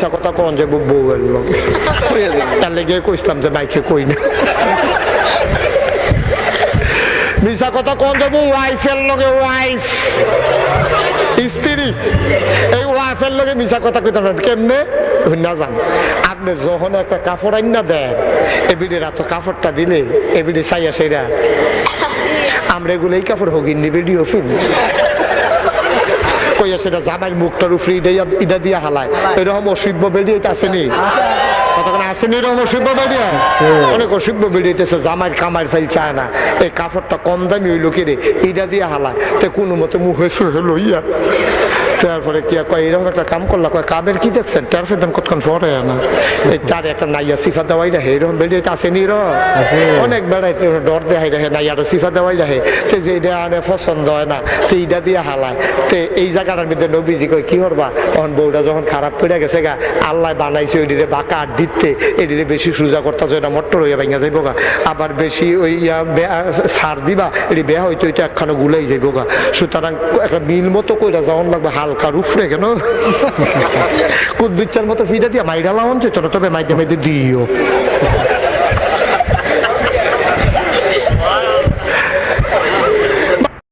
মিথ্যা কথা কন যে বউয়ের লোক তার লেগে কইসলাম যে বাইকে কই না মিশা কথা কন যাব ওয়াইফের লগে ওয়াইফ স্ত্রী এই ওয়াইফের লগে মিশা কথা কইতাম না কেমনে না জান আপনি যখন একটা কাপড় আইনা দেন এবিডি রাত কাপড়টা দিলে এবিডি চাইয়া সেরা আমরা এগুলো এই কাপড় হগিনি ভিডিও ফিল্ম কইয়া সেটা জামাই মুখটার উপরে ইডা ইডা দিয়া হালায়। এরকম অসভ্য বেরিয়ে আসেনি। কতক্ষণ আসেনি এরকম অসভ্য বেরিয়ে অনেক অসভ্য বেরিয়েছে জামাইয়ের কামার ফেল চায় না। এই কাপড়টা কম দামি ওই লোকেরে ইডা দিয়া হালায়। তো কোনো মতো মুখে লইয়া তারপরে কি কয় এরকম একটা কাম করলা কয় কাবের কি দেখছেন? তার ফেরবেন কতক্ষণ পরে না এই তার একটা নাইয়া সিফা দেওয়াই রাখে এরকম বেরিয়ে অনেক বেড়াইতে ডর দেখাই রাখে নাইয়াটা সিফা দেওয়াই রাখে। তো যে এটা আনে পছন্দ হয় না তো এইটা দিয়ে হালায়। তো এই জায়গাটার মধ্যে নবীজি কই কি করবা? তখন বউটা যখন খারাপ করে গেছে গা আল্লাহ বানাইছে ওইটিরে বাঁকা আর দিতে এটিরে বেশি সোজা করতে এটা মট্টর হইয়া ভেঙে যাইব গা। আবার বেশি ওই ইয়া সার দিবা এটি বেয়া হইতো এটা একখানো গুলাই যাইব গা। সুতরাং একটা মিল মতো কইরা যখন লাগবে হালকা উফরে কেন? কুদ্দুচ্চার মতো ফিটা দিয়া মাইডালা না তবে মাইতে মাইতে দিও।